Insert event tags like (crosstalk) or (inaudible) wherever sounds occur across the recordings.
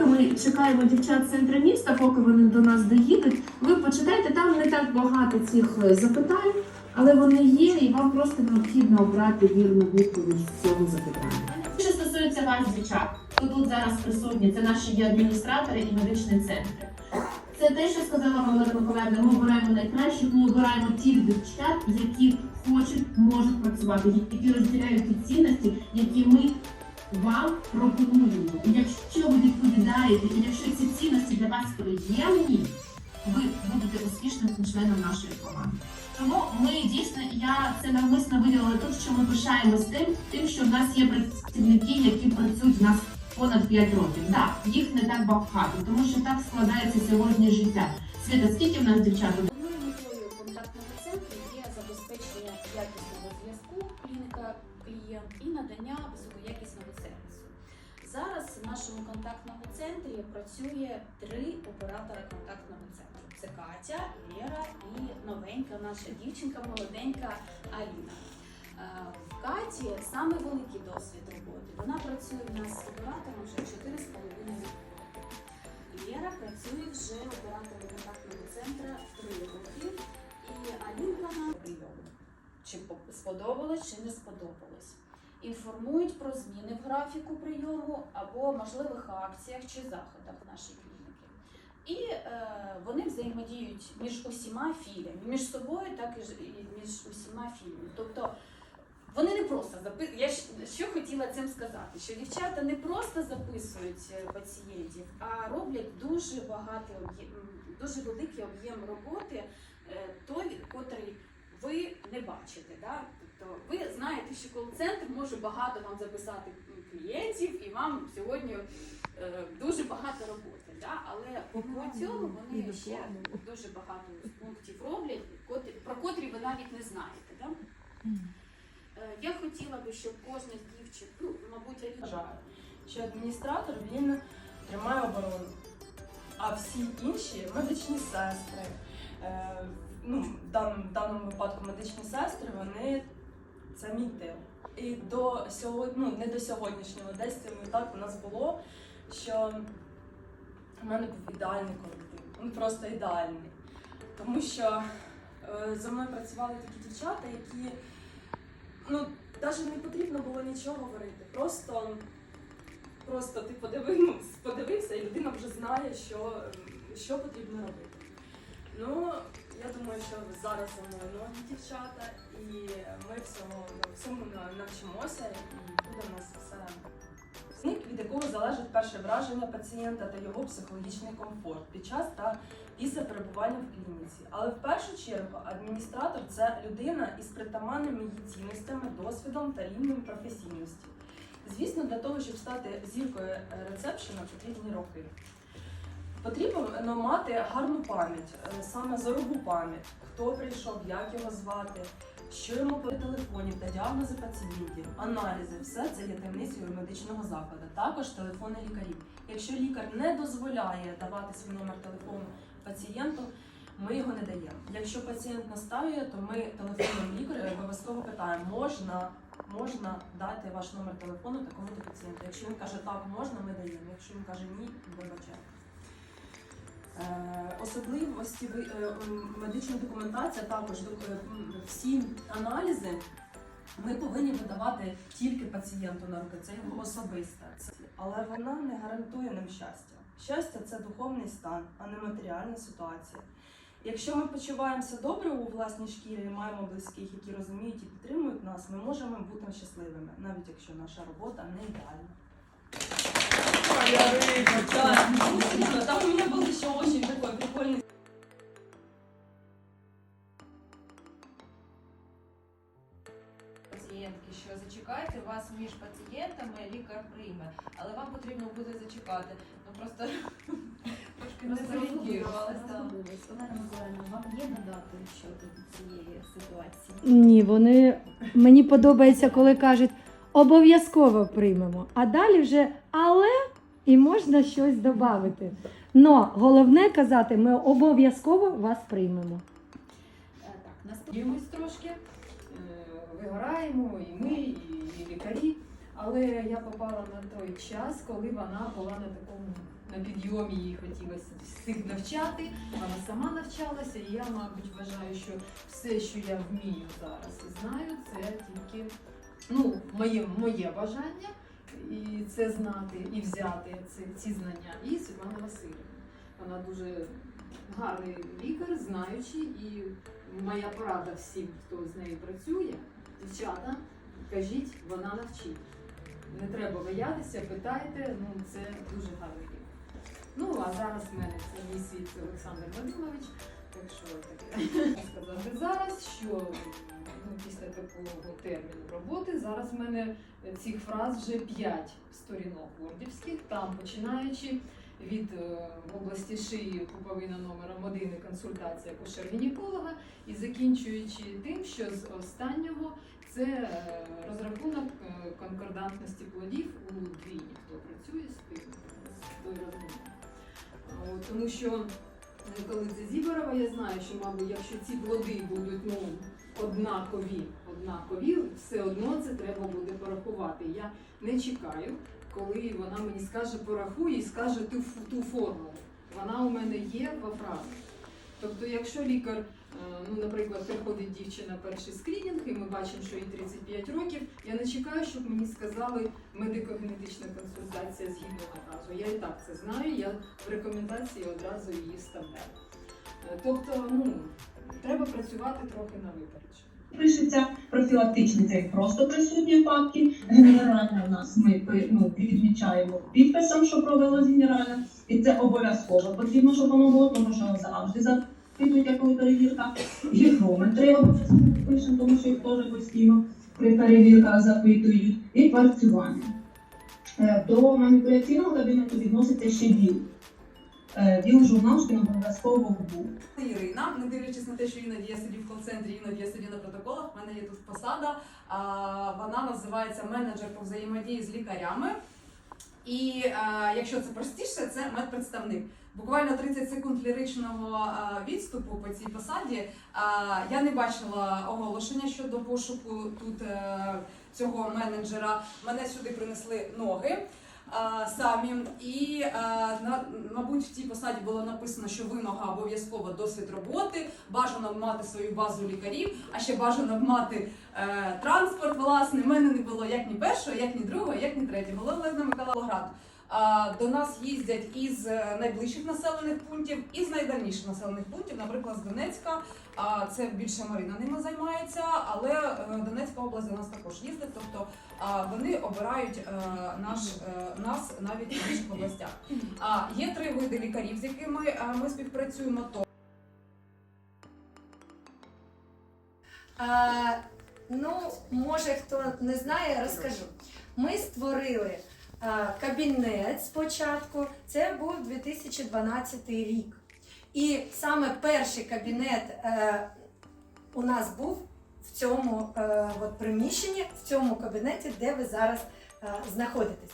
поки ми чекаємо дівчат з центру міста, поки вони до нас доїдуть, ви почитайте, там не так багато цих е, запитань, але вони є, і вам просто необхідно обрати вірну відповідь з цього запитання. Що стосується вас, дівчат, хто тут зараз присутні, це наші є адміністратори і медичні центри. Це те, що сказала Валерія Миколаївна, ми обираємо найкращих, ми обираємо тих дівчат, які хочуть, можуть працювати, які розділяють ті цінності, які ми вам пропонуємо. І якщо ви відповідаєте, і якщо ці цінності для вас приємні, ви будете успішним членом нашої команди. Тому ми дійсно, я це навмисно виділила тут, що ми пишаємось тим, тим, що в нас є працівники, які працюють в нас понад 5 років. Так, їх не так багато, тому що так складається сьогодні життя. Свята, скільки в нас дівчат? Контактному центрі працює три оператора контактного центру: це Катя, Лєра і новенька наша дівчинка, молоденька Аліна. Е, В Каті саме великий досвід роботи. Вона працює в нас з оператором вже 4,5 роки. Лєра працює вже оператором контактного центру 3 роки. І Алінка на прийому. Чи сподобалось, чи не сподобалось. Інформують про зміни в графіку прийому або можливих акціях чи заходах нашої клініки. І е, вони взаємодіють між усіма філіями, між собою, так і між усіма філіями. Тобто вони не просто записують. Я що хотіла цим сказати, що дівчата не просто записують е, пацієнтів, а роблять дуже багатий дуже великий об'єм роботи, е, той, котрий ви не бачите. Да? Тобто ви знаєте, що кол-центр може багато вам записати клієнтів, і вам сьогодні е, дуже багато роботи. Да? Але окрім цього вони ще дуже багато пунктів роблять, котрі, про котрі ви навіть не знаєте. Да? Е, Я хотіла би, щоб кожна з дівчин, ну, мабуть, вважаю, що адміністратор він тримає оборону, а всі інші медичні сестри, е, ну, в даному, в даному випадку медичні сестри, вони це мій тил. І до сьогодні, ну не до сьогоднішнього, десь цим так у нас було, що в мене був ідеальний колектив. Він просто ідеальний. Тому що е, за мною працювали такі дівчата, які ну, навіть не потрібно було нічого говорити. Просто, просто ти подивив, ну, подивився, і людина вже знає, що, що потрібно робити. Ну, я думаю, що зараз за мною нові дівчата, і ми всьому, всьому на- навчимося, і буде в нас все. Зник, від якого залежить перше враження пацієнта та його психологічний комфорт під час та після перебування в клініці. Але в першу чергу адміністратор це людина із притаманними її цінностями, досвідом та рівнем професійності. Звісно, для того, щоб стати зіркою рецепшена, потрібні роки. Потрібно мати гарну пам'ять, е, саме зорову пам'ять, хто прийшов, як його звати, що йому по телефоні та діагнози пацієнтів, аналізи, все це є таємницею медичного закладу. Також телефони лікарів. Якщо лікар не дозволяє давати свій номер телефону пацієнту, ми його не даємо. Якщо пацієнт наставує, то ми телефоном лікаря обов'язково питаємо, можна, можна дати ваш номер телефону такому-то пацієнту. Якщо він каже так, можна, ми даємо. Якщо він каже ні, вибачайте. Е, Особливості е, медична документація також е, всі аналізи ми повинні видавати тільки пацієнту на руки. Це його особисте. Але вона не гарантує нам щастя. Щастя це духовний стан, а не матеріальна ситуація. Якщо ми почуваємося добре у власній шкірі маємо близьких, які розуміють і підтримують нас, ми можемо бути щасливими, навіть якщо наша робота не ідеальна. Да, там у меня был еще очень такой прикольный пацієнтки, що зачекайте вас між пацієнтами, лікар прийме, але вам потрібно буде зачекати. Ну просто трошки не зорієнтувалися. Олена Миколаївна, вам є надати щодо цієї ситуації? Ні, вони мені подобається, коли кажуть обов'язково приймемо. А далі вже але і можна щось додати. Но головне казати, ми обов'язково вас приймемо. Так, наступне. Трошки, е, вигораємо і ми, і лікарі. Але я попала на той час, коли вона була на такому на підйомі їй хотілося всіх навчати. Вона сама навчалася, і я, мабуть, вважаю, що все, що я вмію зараз і знаю, це тільки ну, моє, моє бажання і це знати, і взяти ці, ці знання. І Світлана Васильівна. Вона дуже гарний лікар, знаючий, і моя порада всім, хто з нею працює, дівчата, кажіть, вона навчить. Не треба боятися, питайте, ну це дуже гарний лікар. Ну, а зараз в мене це мій світ Олександр Вадимович. Так що таке (laughs) сказати зараз, що такого терміну роботи зараз в мене цих фраз вже 5 сторінок вордівських, там починаючи від е, області шиї пуповина номером 1 і консультація акушер-гінеколога і закінчуючи тим, що з останнього це е, розрахунок е, конкордантності плодів у двійні, хто працює з тим. Тому що е, коли це Зіборова, я знаю, що, мабуть, якщо ці плоди будуть ну, однакові, однакові, все одно це треба буде порахувати. Я не чекаю, коли вона мені скаже порахуй і скаже ту, ту формулу. Вона у мене є во фразах. Тобто, якщо лікар, е, ну, наприклад, приходить дівчина перший скринінг, і ми бачимо, що їй 35 років, я не чекаю, щоб мені сказали медико-генетична консультація згідно наказу. Я і так це знаю, я в рекомендації одразу її вставляю. Е, Тобто, ну, треба працювати трохи на випередження. Пишеться профілактичний це просто присутні факти. Генеральне в нас ми пи- ну, відмічаємо підписом, що провелось генеральне, і це обов'язково потрібно, щоб воно було, тому що завжди запитують, коли перевірка. Гігрометри обов'язково пишемо, тому що їх теж постійно при перевірках запитують. І працювання. Е, До маніпуляційного кабінету відноситься ще ВІЛ. Е, ВІЛ журнал, що він обов'язково був. Ірина, не дивлячись на те, що іноді я сидю в кол-центрі, іноді я сидю на протоколах. В мене є тут посада. Вона називається менеджер по взаємодії з лікарями. І якщо це простіше, це медпредставник. Буквально 30 секунд ліричного відступу по цій посаді. Я не бачила оголошення щодо пошуку тут е, цього менеджера. Мене сюди принесли ноги самі. І, на, мабуть, в цій посаді було написано, що вимога обов'язково досвід роботи, бажано мати свою базу лікарів, а ще бажано мати е, транспорт. Власне, в мене не було як ні першого, як ні другого, як ні третього. Було Олегна град. До нас їздять із е, найближчих населених пунктів і з найдальніших населених пунктів, наприклад, з Донецька. Це більше Марина ними займається, але е, Донецька область до нас також їздить. Тобто вони обирають е, наш, нас навіть в інших областях. Є три види лікарів, з якими ми співпрацюємо. То А, ну, може, хто не знає, розкажу. Ми створили кабінет спочатку, це був 2012 рік. І саме перший кабінет е, у нас був в цьому е, от приміщенні, в цьому кабінеті, де ви зараз е, знаходитесь.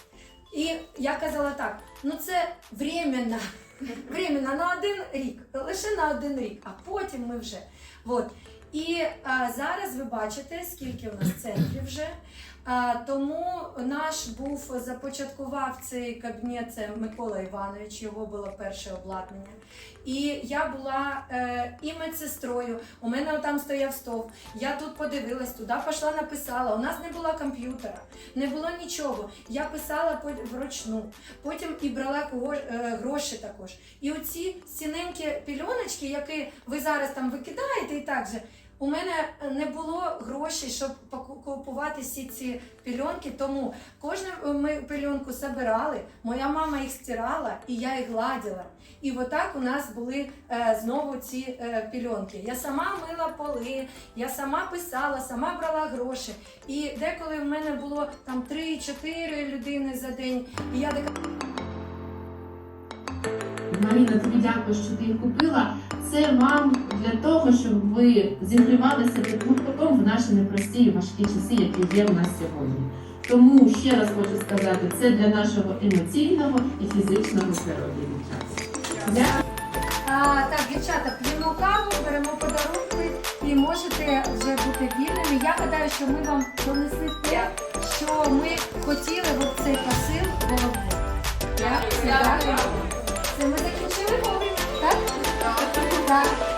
І я казала так: ну це временно, (laughs) временно на один рік, лише на один рік, а потім ми вже. От. І а, зараз ви бачите, скільки у нас центрів вже. Тому наш був започаткував цей кабінет це Микола Іванович, його було перше обладнання. І я була е, і медсестрою. У мене там стояв стол. Я тут подивилась, туди пішла, написала. У нас не було комп'ютера, не було нічого. Я писала вручну, потім і брала кого- е, гроші також. І оці стіненькі пільоночки, які ви зараз там викидаєте, і так же. У мене не було грошей, щоб купувати всі ці пільонки, тому кожну е, ми пільонку забирали, моя мама їх стирала і я їх гладила. І отак у нас були е, знову ці е, пільонки. Я сама мила поли, я сама писала, сама брала гроші. І деколи в мене було там 3-4 людини за день. І я така. Маріна, тобі дякую, що ти їх купила. Це вам для того, щоб ви зігрівалися теплим теплом в наші непрості і важкі часи, які є в нас сьогодні. Тому ще раз хочу сказати, це для нашого емоційного і фізичного здоров'я. дівчата. Так, дівчата, п'ємо каву, беремо подарунки і можете вже бути вільними. Я гадаю, що ми вам донесли те, що ми хотіли, от цей посил головне. Дякую. Semana que chega, tá? Tá?